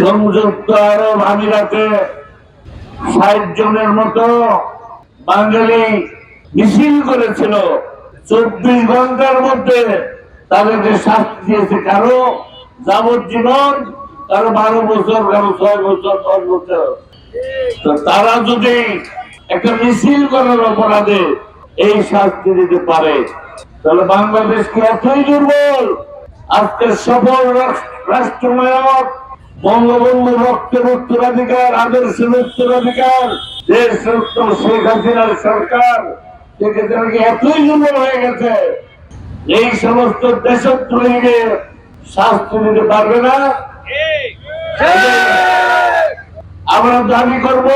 সংযুক্ত আরব আমিরাতে ষাট জনের মতো বাঙালি মিছিল করেছিল। চব্বিশ ঘণ্টার মধ্যে তাদেরকে শাস্তি দিয়েছে। কারও যাবজ্জীবন কারও বারো বছর কারও ছয় বছর, দশ বছর? তো তারা যদি একটা মিছিল করার অপরাধে এই শাস্তি দিতে পারে, তাহলে বাংলাদেশ কি এতই দুর্বল? আজকে সফল রাষ্ট্রনায়ক বঙ্গবন্ধু রক্তের উত্তরাধিকার, আদর্শের উত্তরাধিকার দেশ শেখ হাসিনার সরকার কি এতই দুর্বল হয়ে গেছে, এই সমস্ত দেশদ্রোহীকে শাস্তি দিতে পারবে না? আমরা দাবি করব,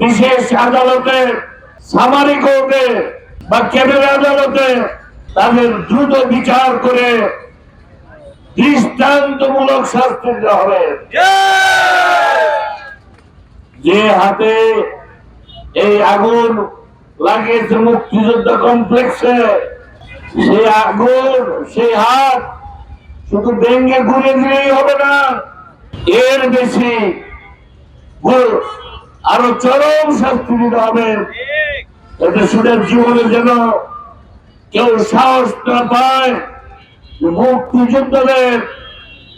বিশেষ আদালতে, সামারি কোর্টে বা কেন্দ্রের আদালতে তাদের দ্রুত বিচার করে দৃষ্টান্তমূলক শাস্তি দিতে হবে। যে হাতে এই আগুন লাগিয়েছে মুক্তিযোদ্ধা কমপ্লেক্সে সেই আগুন সেই হাত শুধু ভেঙ্গে ঘুরে দিলেই হবে না, এর বেশি আরও চরম শাস্তি দিতে হবে। এতে সুদের জীবনে যেন কেউ সাহস না পায় মুক্তিযোদ্ধাদের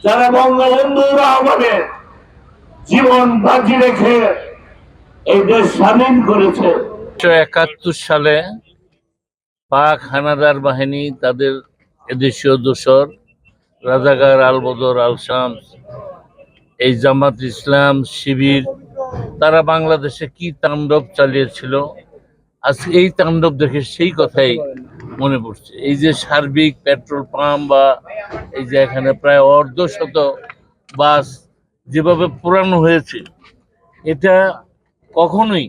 যারা বঙ্গবন্ধুর আহ্বানে জীবন বাজি রেখে এই দেশ স্বাধীন করেছে। একাত্তর সালে পাক হানাদার বাহিনী, তাদের এদেশীয় দোসর রাজাকার আলবদর আল শামস এই জামাত ইসলাম শিবির, তারা বাংলাদেশে কি তাণ্ডব চালিয়েছিল? আজকে এই তাণ্ডব দেখে সেই কথাই মনে পড়ছে। এই যে সার্বিক পেট্রোল পাম্প বা এই যে এখানে প্রায় অর্ধশত বাস যেভাবে পুরানো হয়েছে এটা কখনোই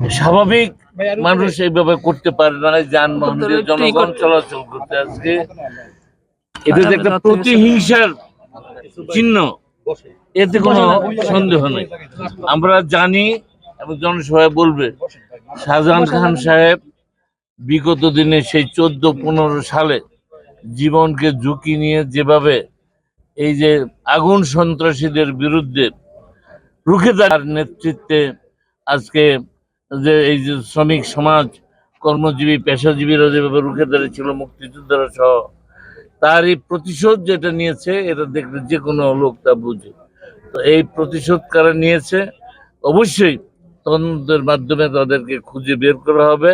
স্বাভাবিক মানুষ এইভাবে করতে পারে না যানবাহন দিয়ে জনগণ চলাচল করতে আজকে। এটা যে একটা প্রতিহিংসার চিহ্ন এতে কোনো সন্দেহ নেই। আমরা জানি এবং জনসভায় বলবে শাহজাহান খান সাহেব বিগত দিনে সেই চোদ্দ, পনেরো সালে জীবনকে ঝুঁকি নিয়ে যেভাবে এই যে আগুন সন্ত্রাসীদের বিরুদ্ধে রুখে দাঁড়ার নেতৃত্বে আজকে যে এই যে শ্রমিক সমাজ, কর্মজীবী, পেশাজীবীরা যেভাবে রুখে দাঁড়িয়েছিল মুক্তিযোদ্ধারা সহ, তারই প্রতিশোধ যেটা নিয়েছে, এটা দেখলে যে কোনো লোক তা বুঝে। তো এই প্রতিশোধ কারা নিয়েছে? অবশ্যই তদন্তের মাধ্যমে তাদেরকে খুঁজে বের করা হবে।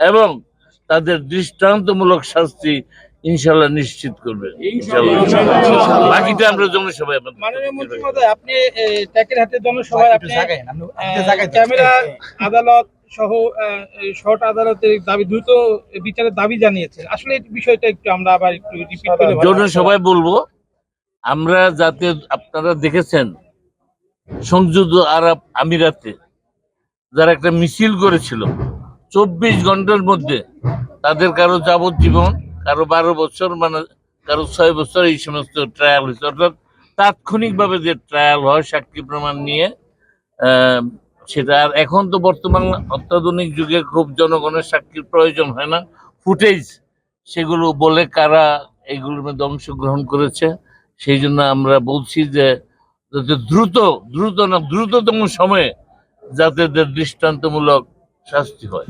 এবং তাদের দৃষ্টান্তমূলক শাস্তি ইনশাল্লাহ নিশ্চিত করবে বাকিটা আমরা জনসভায় আপনি হাতে জনসভায় আপনি ক্যামেরা আদালত সহ শর্ট আদালতের দাবি দ্রুত বিচারের দাবি জানিয়েছেন। আসলে এই বিষয়টা একটু আমরা আবার একটু রিপিট করে জনসভায় বলব আমরা যাতে আপনারা দেখেছেন সংযুক্ত আরব আমিরাতে যারা একটা মিছিল করেছিল চব্বিশ ঘণ্টার মধ্যে তাদের কারও যাবজ্জীবন, কারও বারো বছর মানে কারও ছয় বছর, এই সমস্ত ট্রায়াল হয়েছে। অর্থাৎ তাৎক্ষণিকভাবে যে ট্রায়াল হয়, সাক্ষী প্রমাণ নিয়ে সেটা আর এখন তো বর্তমান অত্যাধুনিক যুগে খুব জনগণের সাক্ষীর প্রয়োজন হয় না। ফুটেজ সেগুলো বলে কারা এগুলোর মধ্যে অংশগ্রহণ করেছে। সেই জন্য আমরা বলছি যে দ্রুত দ্রুত না, দ্রুততম সময়ে যাতে দৃষ্টান্তমূলক শাস্তি হয়